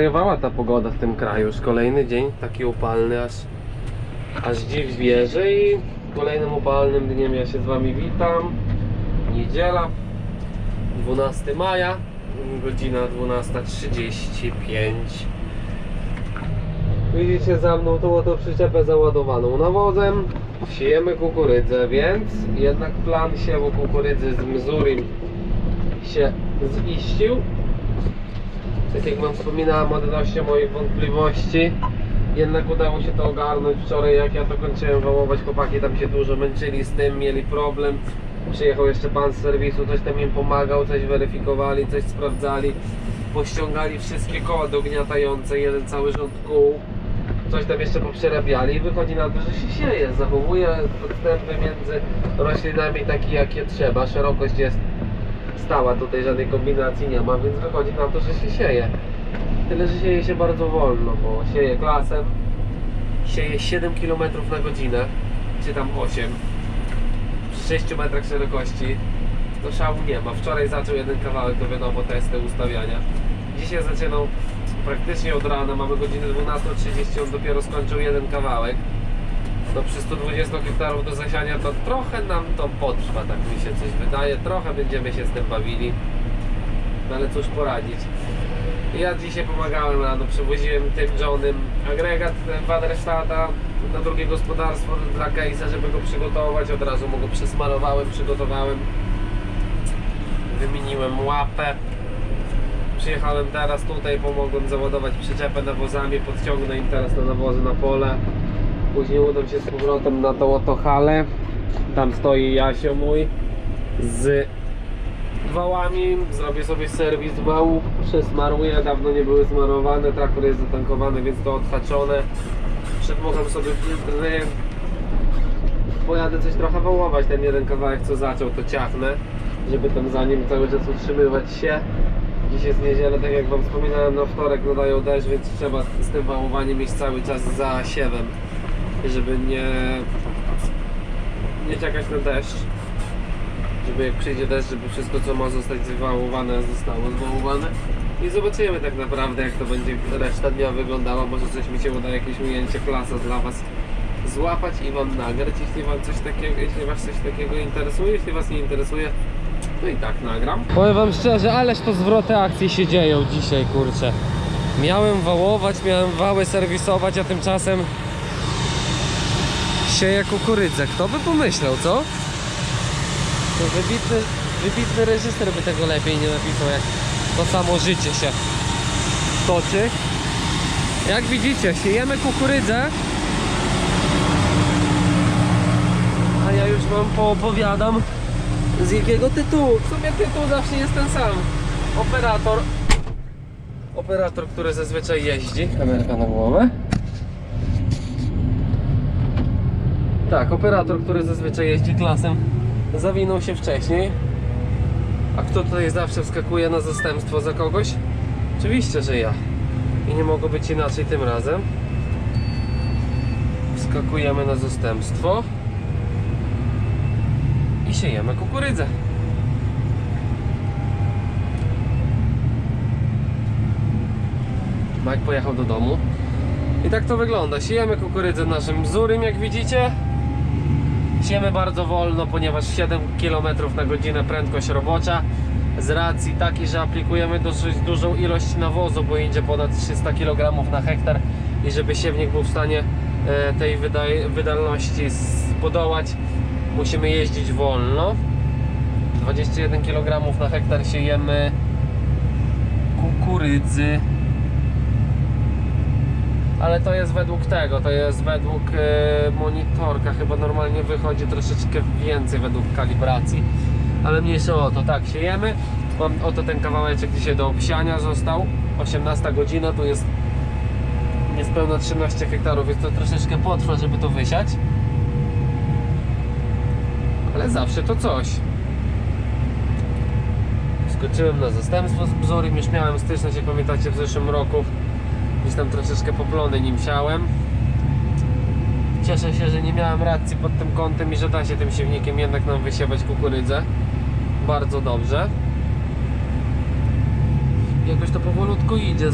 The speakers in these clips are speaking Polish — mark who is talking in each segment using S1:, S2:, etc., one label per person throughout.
S1: Zwariowała ta pogoda w tym kraju. Już kolejny dzień taki upalny, aż, aż dziw bierze i kolejnym upalnym dniem ja się z Wami witam. Niedziela, 12 maja, godzina 12.35. Widzicie za mną tą oto przyczepę załadowaną nawozem. Siejemy kukurydzę, więc jednak plan siewu kukurydzy z Mzurim się ziścił. Tak jak Wam wspominałem odnośnie moich wątpliwości, jednak udało się to ogarnąć wczoraj, jak ja to kończyłem wałować, chłopaki tam się dużo męczyli z tym, mieli problem. Przyjechał jeszcze pan z serwisu, coś tam im pomagał, coś weryfikowali, coś sprawdzali. Pościągali wszystkie koła dogniatające, jeden cały rząd kół. Coś tam jeszcze poprzerabiali i wychodzi na to, że się sieje, zachowuje odstępy między roślinami takie jakie trzeba, szerokość jest stała, tutaj żadnej kombinacji nie ma, więc wychodzi na to, że się sieje. Tyle, że sieje się bardzo wolno, bo sieje klasem, sieje 7 km na godzinę, czy tam 8, przy 6 metrach szerokości, to szału nie ma. Wczoraj zaczął jeden kawałek, to wiadomo, testy, ustawiania. Dzisiaj zaczynał praktycznie od rana, mamy godzinę 12.30, on dopiero skończył jeden kawałek. No przy 120 hektarów do zasiania to trochę nam to potrwa, tak mi się coś wydaje. Trochę będziemy się z tym bawili. No ale cóż poradzić. Ja dzisiaj pomagałem rano, przewoziłem tym Johnem agregat Waderstata na drugie gospodarstwo dla Case'a, żeby go przygotować. Od razu mu go przesmarowałem, przygotowałem. Wymieniłem łapę. Przyjechałem teraz tutaj, pomogłem załadować przyczepę nawozami, podciągnę im teraz na nawozy na pole. Później udam się z powrotem na tą oto halę. Tam stoi Jasio mój z wałami. Zrobię sobie serwis wałów, przesmaruję. Dawno nie były smarowane, traktor jest zatankowany, więc to odhaczone. Przedmucham sobie filtry. Pojadę coś trochę wołować, ten jeden kawałek co zaczął to ciachnę, żeby tam za nim cały czas utrzymywać się. Dziś jest niedziela, tak jak Wam wspominałem, na wtorek nadają deszcz, więc trzeba z tym wałowaniem mieć cały czas za siewem, żeby nie, nie czekać na deszcz. Żeby jak przyjdzie deszcz, żeby wszystko co ma zostać zwałowane, zostało zwałowane. I zobaczymy tak naprawdę jak to będzie reszta dnia wyglądała. Może coś mi się uda, jakieś ujęcie klasa dla Was złapać i Wam nagrać, jeśli Wam coś takiego, jeśli Was coś takiego interesuje. Jeśli Was nie interesuje, to i tak nagram. Powiem wam szczerze, ależ to zwroty akcji się dzieją dzisiaj, kurczę. Miałem wałować, miałem wały serwisować, a tymczasem sieję kukurydzę. Kto by pomyślał, co? To wybitny, wybitny reżyser by tego lepiej nie napisał, jak to samo życie się toczy. Jak widzicie, siejemy kukurydzę. A ja już wam poopowiadam z jakiego tytułu. W sumie tytuł zawsze jest ten sam. Operator. Operator, który zazwyczaj jeździ. Kamerka na głowę. Tak, operator, który zazwyczaj jeździ klasem, zawinął się wcześniej. A kto tutaj zawsze wskakuje na zastępstwo za kogoś? Oczywiście, że ja. I nie mogło być inaczej tym razem. Wskakujemy na zastępstwo i siejemy kukurydzę. Mike pojechał do domu. I tak to wygląda. Siejemy kukurydzę naszym wzórym, jak widzicie. Siejemy bardzo wolno, ponieważ 7 km na godzinę prędkość robocza. Z racji takiej, że aplikujemy dosyć dużą ilość nawozu, bo idzie ponad 300 kg na hektar i żeby siewnik był w stanie e, tej wydolności podołać, musimy jeździć wolno. 21 kg na hektar siejemy kukurydzy. Ale to jest według tego, to jest według e, monitorka, chyba normalnie wychodzi troszeczkę więcej według kalibracji. Ale mniejsze o to, tak, siejemy. Mam oto ten kawałeczek dzisiaj do obsiania został. 18 godzina, tu jest niespełna 13 hektarów, więc to troszeczkę potrwa, żeby to wysiać. Ale zawsze to coś. Skoczyłem na zastępstwo z Bzurym, już miałem styczność, jak pamiętacie, w zeszłym roku. Tam troszeczkę poplony nim siałem. Cieszę się, że nie miałem racji pod tym kątem i że da się tym siewnikiem jednak nam wysiewać kukurydzę. Bardzo dobrze. jakoś to powolutku idzie.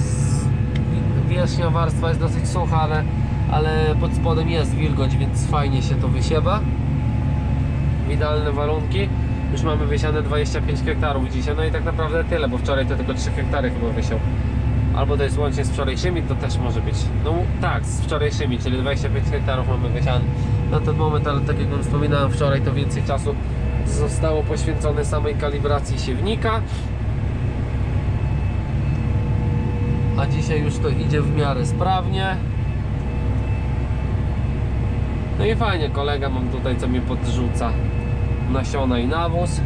S1: Wierzchnia warstwa jest dosyć sucha, ale, ale pod spodem jest wilgoć, więc fajnie się to wysiewa. Idealne warunki. Już mamy wysiane 25 hektarów dzisiaj, no i tak naprawdę tyle, bo wczoraj to tylko 3 hektary chyba wysiał. Albo to jest łącznie z wczorajszymi, to też może być. No tak, z wczorajszymi, czyli 25 hektarów mamy wysiane na ten moment, ale tak jak wspominałem wczoraj, to więcej czasu zostało poświęcone samej kalibracji siewnika. A dzisiaj już to idzie w miarę sprawnie. No i fajnie, kolega mam tutaj, co mi podrzuca nasiona i nawóz.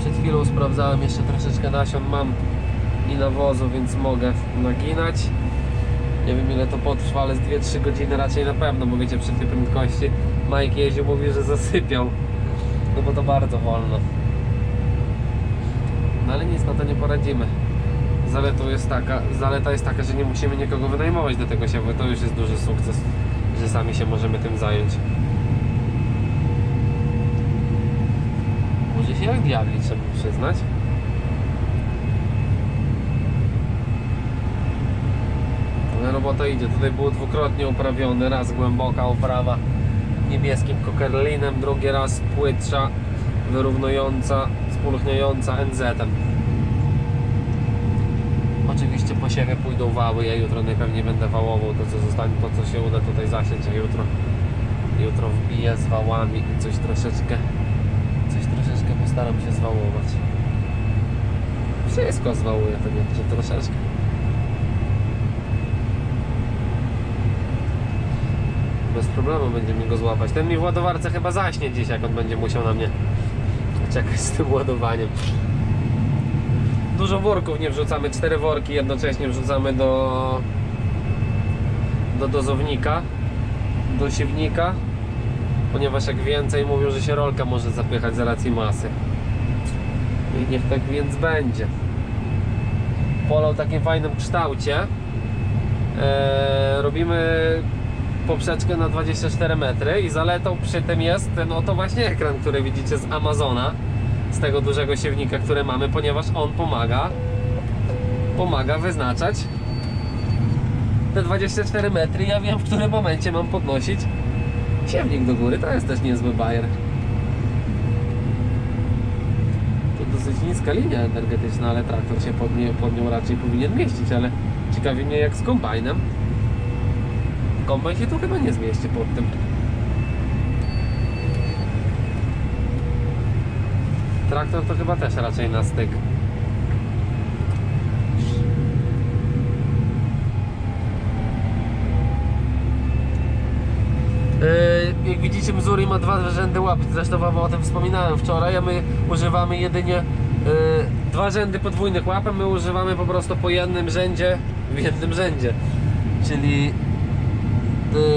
S1: Przed chwilą sprawdzałem jeszcze troszeczkę nasion mam i nawozu, więc mogę naginać. Nie wiem ile to potrwa, ale z 2-3 godziny raczej na pewno, bo wiecie przy tej prędkości Mike jeździł, mówi, że zasypiał. No bo to bardzo wolno. No ale nic na to nie poradzimy. Zaletą jest taka, zaleta jest taka, że nie musimy nikogo wynajmować do tego siewu. To już jest duży sukces, że sami się możemy tym zająć. Może się jak diabli trzeba przyznać. Ale robota idzie. Tutaj było dwukrotnie uprawiony. Raz głęboka uprawa niebieskim kokerlinem, drugi raz płytsza, wyrównująca, spulchniająca NZ-em. Oczywiście po siebie pójdą wały, ja jutro najpewniej będę wałował to co zostanie, to co się uda tutaj zasiąść, a jutro jutro wbiję z wałami i coś troszeczkę coś troszeczkę postaram się zwałować. Wszystko zwałuję, to nie, że troszeczkę. Bez problemu będzie mi go złapać. Ten mi w ładowarce chyba zaśnie dziś, jak on będzie musiał na mnie czekać z tym ładowaniem. Dużo worków nie wrzucamy, cztery worki jednocześnie wrzucamy do do dozownika, do siewnika, ponieważ jak więcej mówią, że się rolka może zapychać z racji masy. I niech tak więc będzie. Polo w takim fajnym kształcie. Eee, robimy poprzeczkę na 24 metry i zaletą przy tym jest ten oto właśnie ekran, który widzicie z Amazona z tego dużego siewnika, który mamy, ponieważ on pomaga pomaga wyznaczać te 24 metry. Ja wiem w którym momencie mam podnosić siewnik do góry. To jest też niezły bajer. To dosyć niska linia energetyczna, ale traktor się pod, nie, pod nią raczej powinien mieścić, ale ciekawi mnie jak z kombajnem. Kombajn się tu chyba nie zmieści pod tym. Traktor to chyba też raczej na styk. Yy, Jak widzicie, Missouri ma dwa rzędy łap. Zresztą Wam o tym wspominałem wczoraj, a my używamy jedynie yy, dwa rzędy podwójnych łapem. My używamy po prostu po jednym rzędzie w jednym rzędzie. Czyli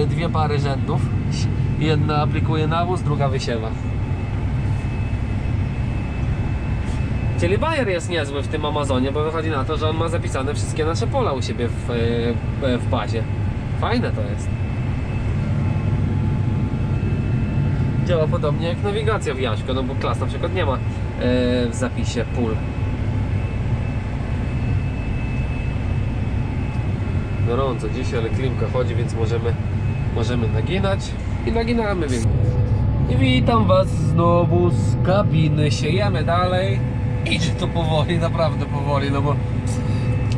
S1: dwie pary rzędów. Jedna aplikuje nawóz, druga wysiewa. Czyli Bayer jest niezły w tym Amazonie, bo wychodzi na to, że on ma zapisane wszystkie nasze pola u siebie w, yy, w bazie. Fajne to jest. działa podobnie jak nawigacja w Jaśko, no bo klas na przykład nie ma e, w zapisie pól. Gorąco dzisiaj, ale klimka chodzi, więc możemy, możemy naginać i naginamy, więc. I witam Was znowu z kabiny. Siejemy dalej. Idzie to powoli, naprawdę powoli, no bo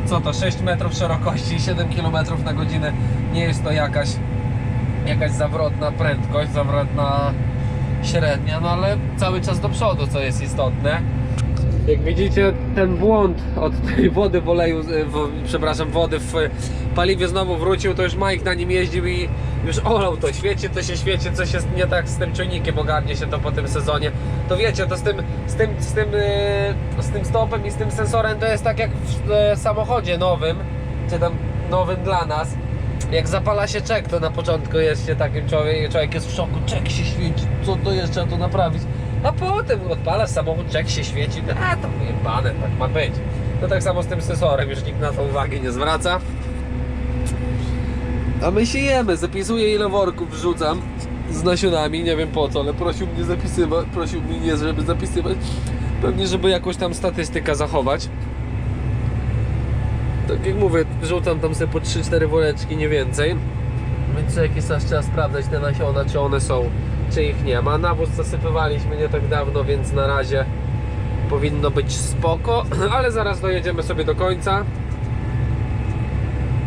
S1: co to 6 metrów szerokości i 7 km na godzinę nie jest to jakaś jakaś zawrotna prędkość, zawrotna średnia, no ale cały czas do przodu, co jest istotne. Jak widzicie, ten błąd od tej wody w oleju, w, przepraszam, wody w paliwie znowu wrócił, to już Mike na nim jeździł i już olał to, świeci to się świeci, coś jest nie tak z tym czujnikiem, ogarnie się to po tym sezonie. To wiecie, to z tym, z tym, z tym, yy, z tym stopem i z tym sensorem to jest tak jak w e, samochodzie nowym, czy tam nowym dla nas. Jak zapala się czek, to na początku jest się takim człowiek, człowiek jest w szoku, czek się świeci, co to jest, trzeba to naprawić. A potem odpalasz samochód, czek się świeci, a to wyjebane, tak ma być. No tak samo z tym sensorem, już nikt na to uwagi nie zwraca. A my siejemy, zapisuję ile worków wrzucam z nasionami, nie wiem po co, ale prosił mnie zapisywać, prosił mnie, żeby zapisywać, pewnie żeby jakąś tam statystykę zachować. Tak jak mówię, wrzucam tam sobie po 3-4 woreczki, nie więcej. Więc co jakiś czas trzeba sprawdzać te nasiona, czy one są, czy ich nie ma. Nawóz zasypywaliśmy nie tak dawno, więc na razie powinno być spoko, ale zaraz dojedziemy sobie do końca.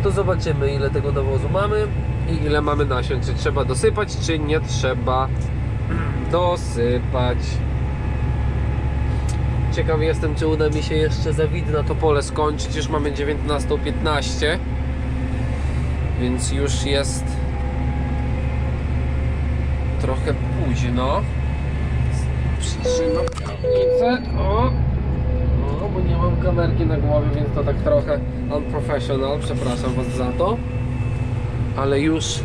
S1: To zobaczymy ile tego nawozu mamy i ile mamy nasion. Czy trzeba dosypać, czy nie trzeba dosypać. Ciekawy jestem, czy uda mi się jeszcze za widna to pole skończyć. Już mamy 19.15, więc już jest trochę późno. Przytrzymam kierownicę. O! O, bo nie mam kamerki na głowie, więc to tak trochę unprofessional. Przepraszam Was za to. Ale już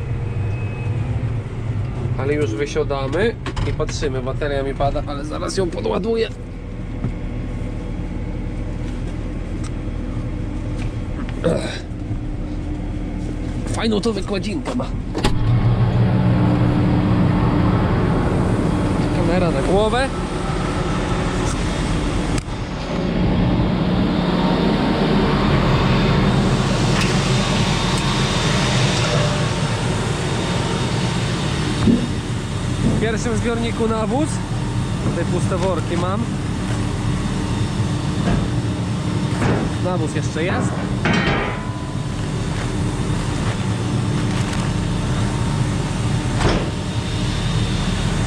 S1: ale już wysiadamy i patrzymy. Bateria mi pada, ale zaraz ją podładuję. Fajną to wykładzinkę ma. Na głowę. W pierwszym zbiorniku nawóz. Tutaj puste worki mam. Nawóz jeszcze jest.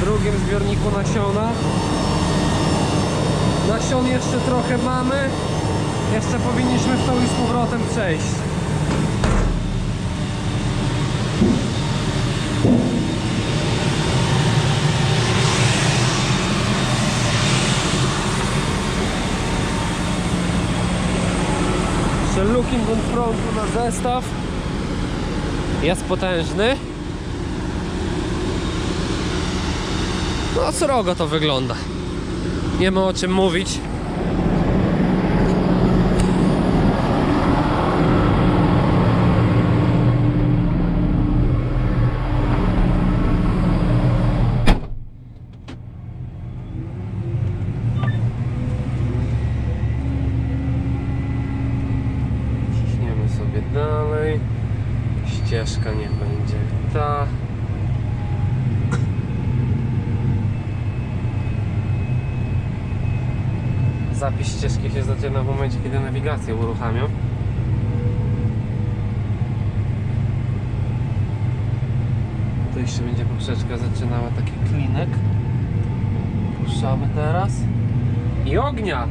S1: Drugim zbiorniku nasiona. Nasion jeszcze trochę mamy. Jeszcze powinniśmy w to i z powrotem przejść. Jeszcze looking on frontu na zestaw. Jest potężny. No srogo to wygląda. Nie ma o czym mówić. Ciśniemy sobie dalej. Ścieżka niech będzie ta. Zapis ścieżki się zaczyna w momencie, kiedy nawigację uruchamiam. To jeszcze będzie poprzeczka zaczynała taki klinek. Puszczamy teraz. I ognia!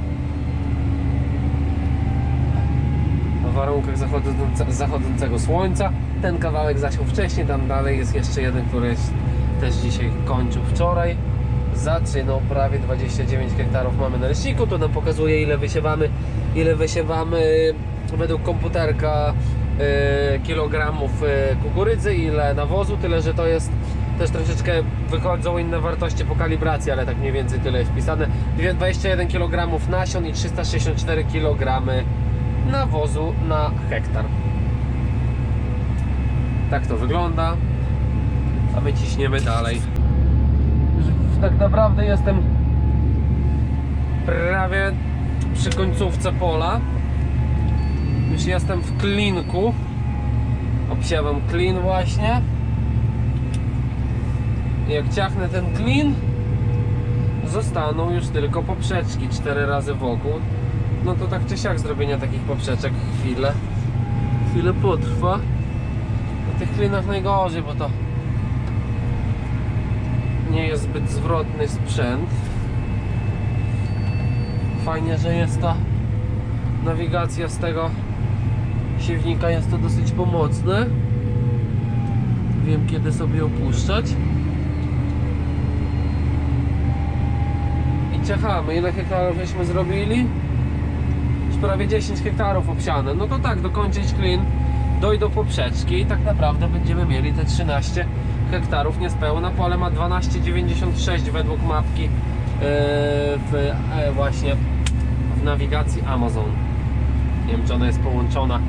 S1: w warunkach zachodzące, zachodzącego słońca. Ten kawałek zasiął wcześniej, tam dalej jest jeszcze jeden, który jest, też dzisiaj kończył wczoraj. Zaczynał prawie 29 hektarów mamy na leśniku, to nam pokazuje ile wysiewamy, ile wysiewamy według komputerka e, kilogramów e, kukurydzy, ile nawozu, tyle że to jest też troszeczkę wychodzą inne wartości po kalibracji, ale tak mniej więcej tyle jest wpisane. 21 kg nasion i 364 kg nawozu na hektar. Tak to wygląda. A my ciśniemy dalej. Tak naprawdę jestem prawie przy końcówce pola. Już jestem w klinku. Obsiewam klin właśnie. Jak ciachnę ten klin, zostaną już tylko poprzeczki cztery razy wokół no to tak czy siak zrobienia takich poprzeczek chwilę chwilę potrwa na tych klinach najgorzej, bo to nie jest zbyt zwrotny sprzęt. Fajnie, że jest ta nawigacja z tego siewnika jest to dosyć pomocne. Wiem kiedy sobie opuszczać. I ciachamy ile hektarów żeśmy zrobili? Już prawie 10 hektarów obsiane. No to tak, dokończyć klin, dojdą poprzeczki i tak naprawdę będziemy mieli te 13 hektarów niespełna. Pole ma 12,96 według mapki yy, w, e, właśnie w nawigacji Amazon. Nie wiem, czy ona jest połączona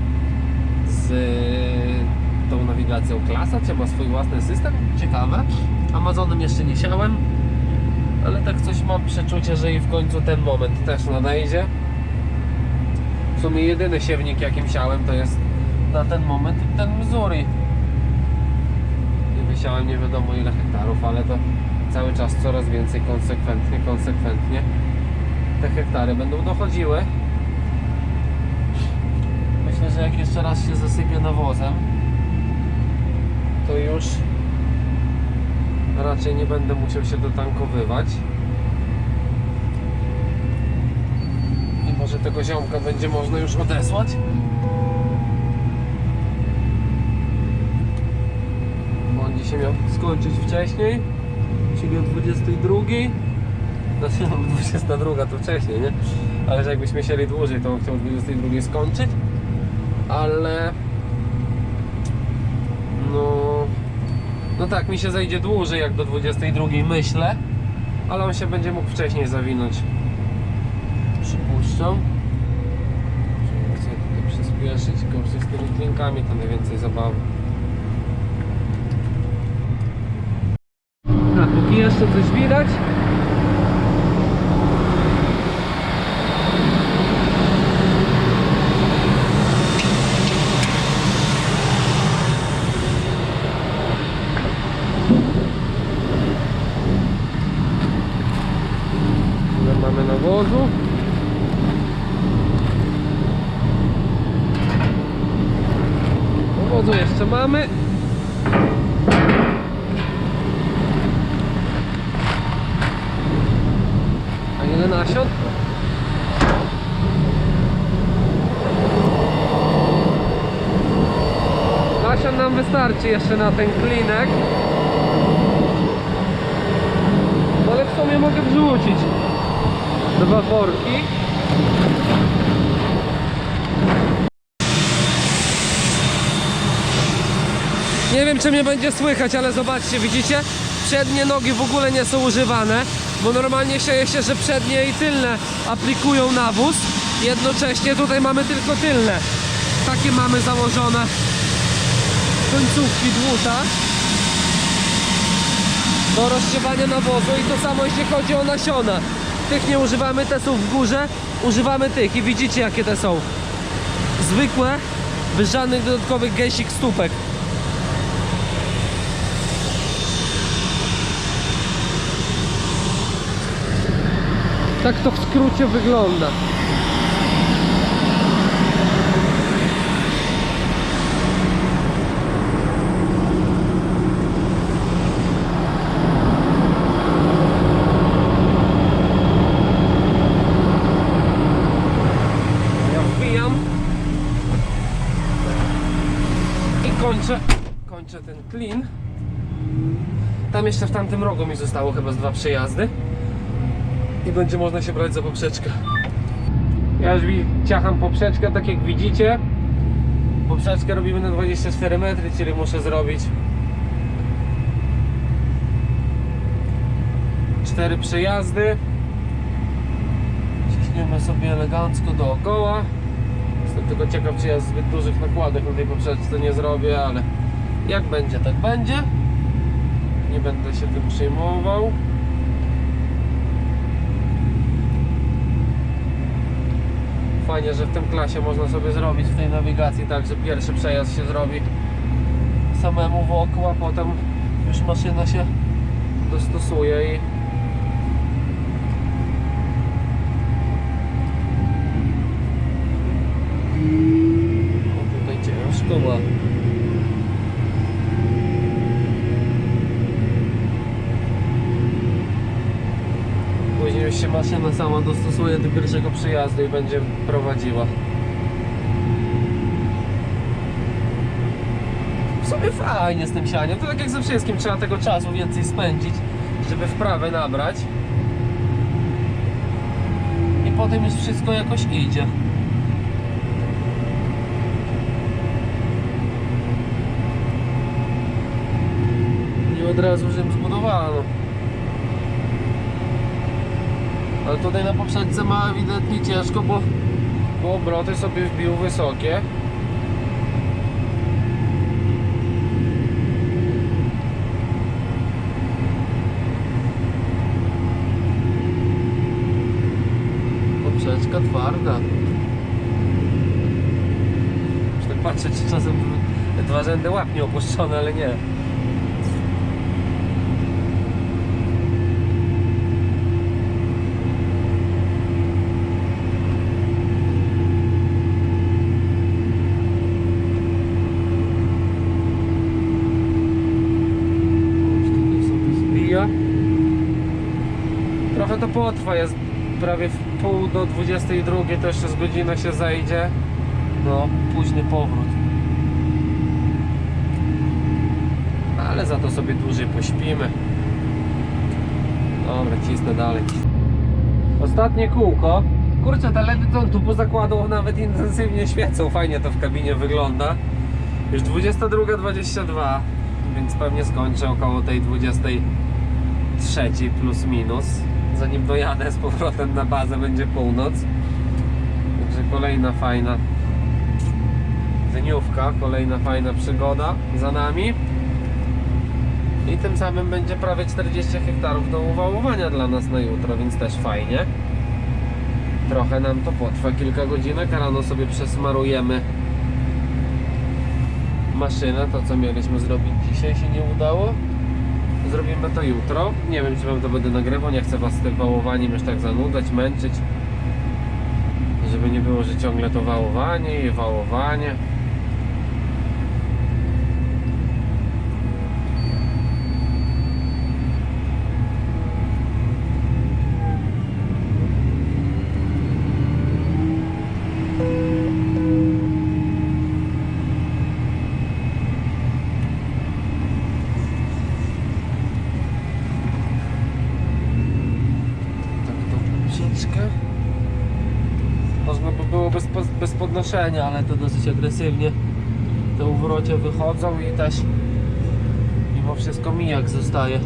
S1: z e, tą nawigacją klasa, czy ma swój własny system. Ciekawe. Amazonem jeszcze nie siałem, ale tak coś mam przeczucie, że i w końcu ten moment też nadejdzie. W sumie jedyny siewnik jakim siałem to jest na ten moment ten Missouri. I wysiałem nie wiadomo ile hektarów, ale to cały czas coraz więcej konsekwentnie, konsekwentnie te hektary będą dochodziły. Myślę, że jak jeszcze raz się zasypie nawozem, to już raczej nie będę musiał się dotankowywać. I może tego ziomka będzie można już odesłać. Dzisiaj miał skończyć wcześniej, czyli o 22. Znaczy no 22 to wcześniej, nie? Ale że jakbyśmy chcieli dłużej, to chciał o 22 skończyć. Ale... No... No tak, mi się zejdzie dłużej jak do 22 myślę. Ale on się będzie mógł wcześniej zawinąć. Przypuszczam. Chcę tutaj przyspieszyć, tylko z tymi klinkami to najwięcej zabawy. A, póki jeszcze coś widać. Ile mamy nawozu? Nawozu jeszcze mamy. A ile nasion? Nam wystarczy jeszcze na ten klinek. Ale w sumie mogę wrzucić dwa worki. Nie wiem czy mnie będzie słychać, ale zobaczcie, widzicie? Przednie nogi w ogóle nie są używane, bo normalnie sieje się, że przednie i tylne aplikują nawóz. Jednocześnie tutaj mamy tylko tylne. Takie mamy założone końcówki dłuta do rozsiewania nawozu i to samo jeśli chodzi o nasiona. Tych nie używamy, te są w górze, używamy tych i widzicie jakie te są. Zwykłe, bez żadnych dodatkowych gęsich stópek. Tak to w skrócie wygląda. Ja wbijam i kończę, clean. Tam jeszcze w tamtym rogu mi zostało chyba z dwa przejazdy i będzie można się brać za poprzeczkę. Ja już ciacham poprzeczkę, tak jak widzicie. Poprzeczkę robimy na 24 metry, czyli muszę zrobić cztery przejazdy. Ciśniemy sobie elegancko dookoła. Jestem tylko ciekaw, czy ja zbyt dużych nakładek na tej poprzeczce nie zrobię, ale jak będzie, tak będzie. Nie będę się tym przejmował. Fajnie, że w tym klasie można sobie zrobić w tej nawigacji tak, że pierwszy przejazd się zrobi samemu wokół, a potem już maszyna się dostosuje i o, tutaj ciężko ma. Maszyna sama dostosuje do pierwszego przyjazdu i będzie prowadziła. W sumie fajnie z tym sianiem. To tak jak ze wszystkim, trzeba tego czasu więcej spędzić, żeby wprawę nabrać. I potem już wszystko jakoś idzie. Nie od razu Rzym zbudowano. Ale tutaj na poprzedce ma ewidentnie ciężko, bo, bo obroty sobie wbił wysokie. Poprzeczka twarda. patrzę, czy czasem dwa rzędy łap nie opuszczone, ale nie. Już tutaj sobie zbija. Potrwa, jest prawie w pół do 22, to jeszcze z godziny się zajdzie. No, późny powrót. Ale za to sobie dłużej pośpimy. Dobra, cisnę dalej. Ostatnie kółko. Kurczę, te LEDy to tu po zakładu nawet intensywnie świecą. Fajnie to w kabinie wygląda. Już 22.22, więc pewnie skończę około tej 23 plus minus. Zanim dojadę z powrotem na bazę będzie północ. Także kolejna fajna dniówka, kolejna fajna przygoda za nami. I tym samym będzie prawie 40 hektarów do uwałowania dla nas na jutro, więc też fajnie. Trochę nam to potrwa kilka godzinek, a rano sobie przesmarujemy maszynę, to co mieliśmy zrobić dzisiaj się nie udało. Zrobimy to jutro. Nie wiem, czy wam to będę nagrywał, nie chcę was tym wałowaniem już tak zanudzać, męczyć. Żeby nie było, że ciągle to wałowanie i wałowanie. Tak to troszeczkę. Można by było bez, bez, bez podnoszenia, ale to dosyć agresywnie te uwrocie wychodzą i też mimo wszystko mijak zostaje.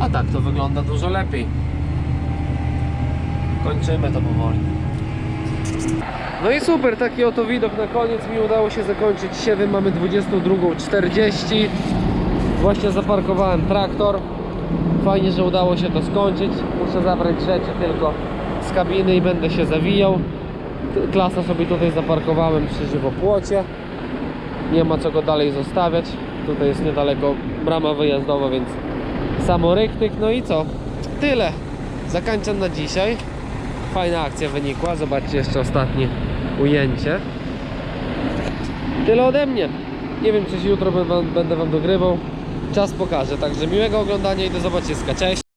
S1: A tak to wygląda dużo lepiej. Kończymy to powoli. No i super, taki oto widok na koniec mi udało się zakończyć siewy. Mamy 22.40. Właśnie zaparkowałem traktor. Fajnie, że udało się to skończyć. Muszę zabrać rzeczy tylko z kabiny i będę się zawijał. Klasa sobie tutaj zaparkowałem przy żywopłocie. Nie ma co go dalej zostawiać. Tutaj jest niedaleko brama wyjazdowa, więc samoryktyk. No i co? Tyle. Zakończam na dzisiaj. Fajna akcja wynikła. Zobaczcie jeszcze ostatnie ujęcie. Tyle ode mnie. Nie wiem, czy się jutro będę wam- dogrywał. Czas pokaże. Także miłego oglądania i do zobaczyska. Cześć!